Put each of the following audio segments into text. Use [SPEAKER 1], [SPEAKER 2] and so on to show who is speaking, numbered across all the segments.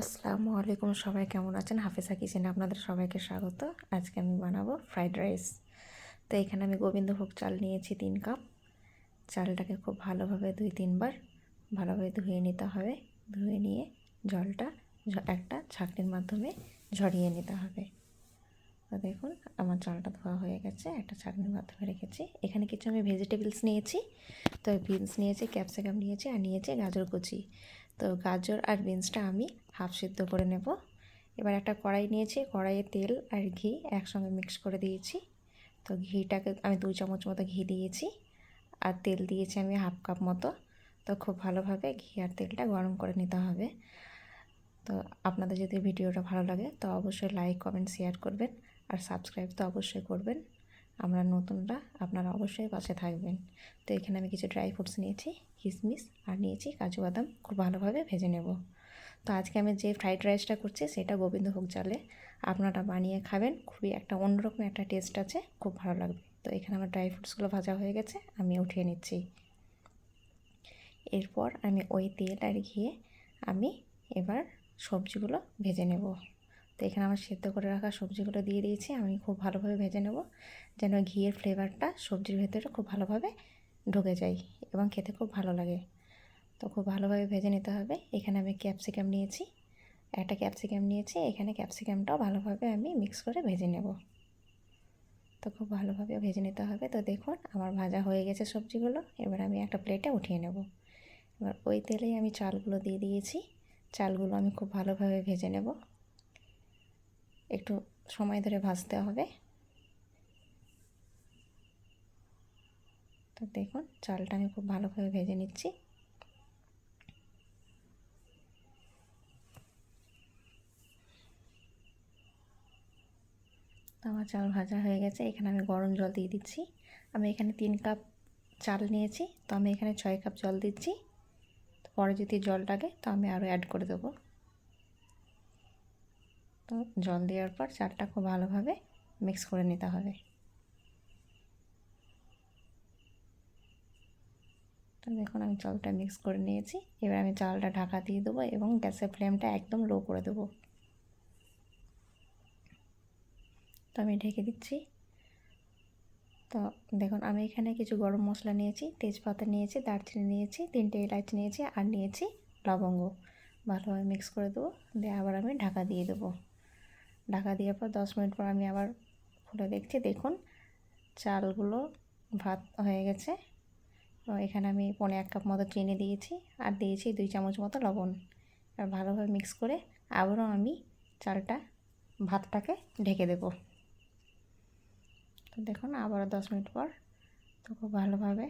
[SPEAKER 1] আসসালামু আলাইকুম, সবাই কেমন আছেন? হাফেজা কিচেনে আপনাদের সবাইকে স্বাগত। আজকে আমি বানাবো ফ্রাইড রাইস। তো এখানে আমি গোবিন্দভোগ চাল নিয়েছি তিন কাপ। চালটাকে খুব ভালোভাবে দুই তিনবার ভালোভাবে ধুয়ে নিতে হবে। ধুয়ে নিয়ে জলটা একটা ছাঁকনির মাধ্যমে ঝরিয়ে নিতে হবে। তো দেখুন, আমার চালটা ধোয়া হয়ে গেছে, একটা ছাঁকনির মাধ্যমে রেখেছি। এখানে কিছু আমি ভেজিটেবলস নিয়েছি। তো বিনস নিয়েছি, ক্যাপসিকাম নিয়েছি আর নিয়েছি গাজর কুচি। তো গাজর আর বিনসটা আমি হাফ সিদ্ধ করে নেব। এবার একটা কড়াই নিয়েছি, কড়াইয়ে তেল আর ঘি একসঙ্গে মিক্স করে দিয়েছি। তো ঘিটাকে আমি দুই চামচ মতো ঘি দিয়েছি আর তেল দিয়েছি আমি হাফ কাপ মতো। তো খুব ভালোভাবে ঘি আর তেলটা গরম করে নিতে হবে। তো আপনাদের যদি ভিডিওটা ভালো লাগে তো অবশ্যই লাইক কমেন্ট শেয়ার করবেন আর সাবস্ক্রাইব তো অবশ্যই করবেন। আমরা নতুনরা আপনারা অবশ্যই পাশে থাকবেন। তো এখানে আমি কিছু ড্রাই ফ্রুটস নিয়েছি কিশমিশ আর নিয়েছি কাজু বাদাম। খুব ভালোভাবে ভেজে নেব। তো আজকে আমি যে ফ্রাইড রাইসটা করছি সেটা গোবিন্দভোগ চালে। আপনারা বানিয়ে খাবেন, খুবই একটা অন্যরকম একটা টেস্ট আছে, খুব ভালো লাগবে। তো এখানে আমার ড্রাই ফ্রুটসগুলো ভাজা হয়ে গেছে, আমি উঠিয়ে নিচ্ছি। এরপর আমি ওই তেল আর ঘিয়ে আমি এবার সবজিগুলো ভেজে নেব। তো এখানে আমার সেদ্ধ করে রাখা সবজিগুলো দিয়ে দিয়েছি, আমি খুব ভালোভাবে ভেজে নেব, যেন ঘিয়ের ফ্লেভারটা সবজির ভেতরে খুব ভালোভাবে ঢুকে যায় এবং খেতে খুব ভালো লাগে। তো খুব ভালোভাবে ভেজে নিতে হবে। এখানে আমি ক্যাপসিকাম নিয়েছি। একটা ক্যাপসিকাম নিয়েছি। এখানে ক্যাপসিকামটাও ভালোভাবে আমি মিক্স করে ভেজে নেব। তো খুব ভালোভাবে ভেজে নিতে হবে। তো দেখুন, আমার ভাজা হয়ে গেছে সবজিগুলো। এবার আমি একটা প্লেটে উঠিয়ে নেব। এবার ওই তেলেই আমি চালগুলো দিয়ে দিয়েছি। চালগুলো আমি খুব ভালোভাবে ভেজে নেব। একটু সময় ধরে ভাজতে হবে। তো দেখুন, চালটা আমি খুব ভালোভাবে ভেজে নিচ্ছি। তো আমার চাল ভাজা হয়ে গেছে। এখানে আমি গরম জল দিয়ে দিচ্ছি। আমি এখানে তিন কাপ চাল নিয়েছি। তো আমি এখানে ছয় কাপ জল দিচ্ছি। পরে যদি জল লাগে, তো আমি আরও অ্যাড করে দেবো। তো জল দেওয়ার পর চালটা খুব ভালোভাবে মিক্স করে নিতে হবে। তো দেখুন, আমি চালটা মিক্স করে নিয়েছি। এবার আমি চালটা ঢাকা দিয়ে দেবো এবং গ্যাসের ফ্লেমটা একদম লো করে দেবো। তো আমি ঢেকে দিচ্ছি। তো দেখুন, আমি এখানে কিছু গরম মশলা নিয়েছি, তেজপাতা নিয়েছি, দারচিনি নিয়েছি, তিনটে এলাচ নিয়েছি আর নিয়েছি লবঙ্গ। ভালোভাবে মিক্স করে দেবো, দিয়ে আবার আমি ঢাকা দিয়ে দেবো। ঢাকা দেওয়ার পর দশ মিনিট পর আমি আবার খুলে দেখছি, দেখুন চালগুলো ভাত হয়ে গেছে। তো এখানে আমি পনে এক কাপ মতো চিনি দিয়েছি আর দিয়েছি দুই চামচ মতো লবণ। আর ভালোভাবে মিক্স করে আবারও আমি চালটা, ভাতটাকে ঢেকে দেবো। দেখুন, আবারও দশ মিনিট পর তো খুব ভালোভাবে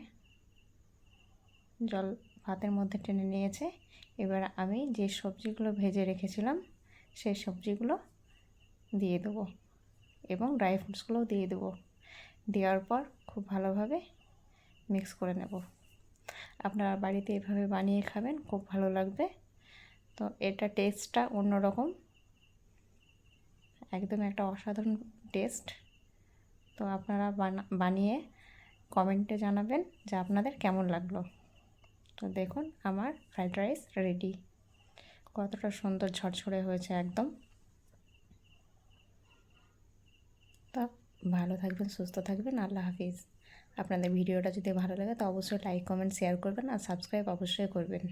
[SPEAKER 1] জল ভাতের মধ্যে টেনে নিয়েছে। এবার আমি যে সবজিগুলো ভেজে রেখেছিলাম, সেই সবজিগুলো দিয়ে দেবো এবং ড্রাই ফ্রুটসগুলোও দিয়ে দেবো। দেওয়ার পর খুব ভালোভাবে মিক্স করে নেব। আপনারা বাড়িতে এভাবে বানিয়ে খাবেন, খুব ভালো লাগবে। তো এটা টেস্টটা অন্যরকম একদম একটা অসাধারণ টেস্ট। তো আপনারা বানা, বানিয়ে কমেন্টে জানাবেন যে আপনাদের কেমন লাগল। তো দেখুন, আমার ফ্রাইড রাইস রেডি। কতটা সুন্দর ঝরঝরে হয়েছে একদম। তা ভালো থাকবেন, সুস্থ থাকবেন, আল্লাহ হাফিজ। আপনাদের ভিডিওটা যদি ভালো লাগে তো অবশ্যই লাইক, কমেন্ট, শেয়ার করবেন আর সাবস্ক্রাইব অবশ্যই করবেন।